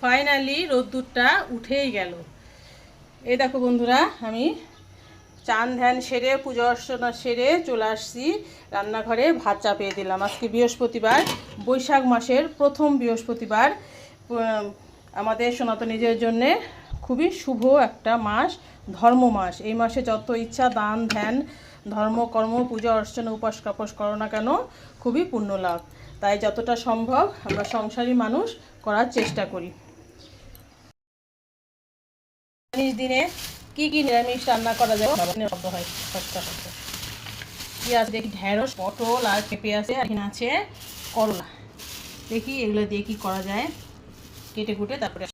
Finally রোদ্দুরটা উঠেই গেল। এই দেখো বন্ধুরা, আমি চান ধ্যান সেরে, পুজো অর্চনা সেরে চলে আসছি। রান্নাঘরে ভাত চাপিয়ে দিলাম। আজকে বৃহস্পতিবার, বৈশাখ মাসের প্রথম বৃহস্পতিবার। আমাদের সনাতনীদের জন্যে খুবই শুভ একটা মাস, ধর্ম মাস। এই মাসে যত ইচ্ছা দান, ধ্যান, ধর্ম, কর্ম, পূজা, অর্চনা, উপাস, কাপস করো না কেন, খুবই পুণ্য লাভ। তাই যতটা সম্ভব আমরা সংসারী মানুষ করার চেষ্টা করি। দিনে কি কি নিরামিষ রান্না করা যায়? শব্দ হয় কি আছে দেখি ঢেঁড়স, পটল আর পেঁপে আছে, আর আছে করলা। দেখি এগুলো দিয়ে কি করা যায়। কেটে কুটে তারপরে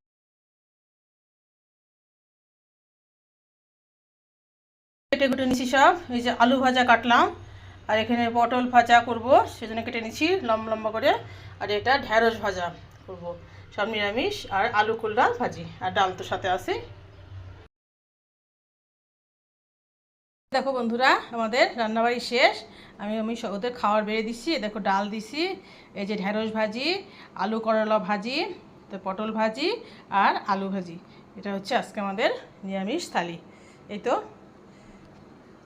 কেটে কুটে নিচ্ছি সব। এই যে আলু ভাজা কাটলাম, আর এখানে পটল ভাজা করব, সেজন্য কেটে নিচ্ছি লম্বা লম্বা করে। আর এটা ঢেঁড়স ভাজা করব। সব নিরামিষ, আর আলু কুলডা ভাজি, আর ডাল তো সাথে আছে। দেখো বন্ধুরা, আমাদের রান্নাবাড়ি শেষ। আমি আমি ওদের খাওয়ার বেড়ে এই দেখো ডাল দিছি, এই যে ঢেঁড়স ভাজি, আলু করলা ভাজি, তো পটল ভাজি আর আলু ভাজি। এটা হচ্ছে আজকে আমাদের নিরামিষ থালি। এই তো।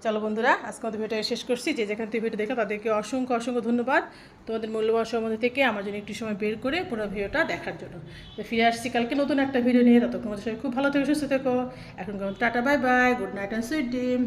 চলো বন্ধুরা, আজকে আমাদের ভিডিওটা শেষ করছি। যে যেখান থেকে ভিডিও দেখো তাদেরকে অসংখ্য অসংখ্য ধন্যবাদ। তোমাদের মূল্যবান সময় থেকে আমার জন্য একটু সময় বের করে পুরো ভিডিওটা দেখার জন্য। তো ফিরে আসছি কালকে নতুন একটা ভিডিও নিয়ে। ততক্ষণ আমাদের সবাই খুব ভালো থেকে, সুস্থ থেকো। এখন tata, bye bye. Good night and sweet dream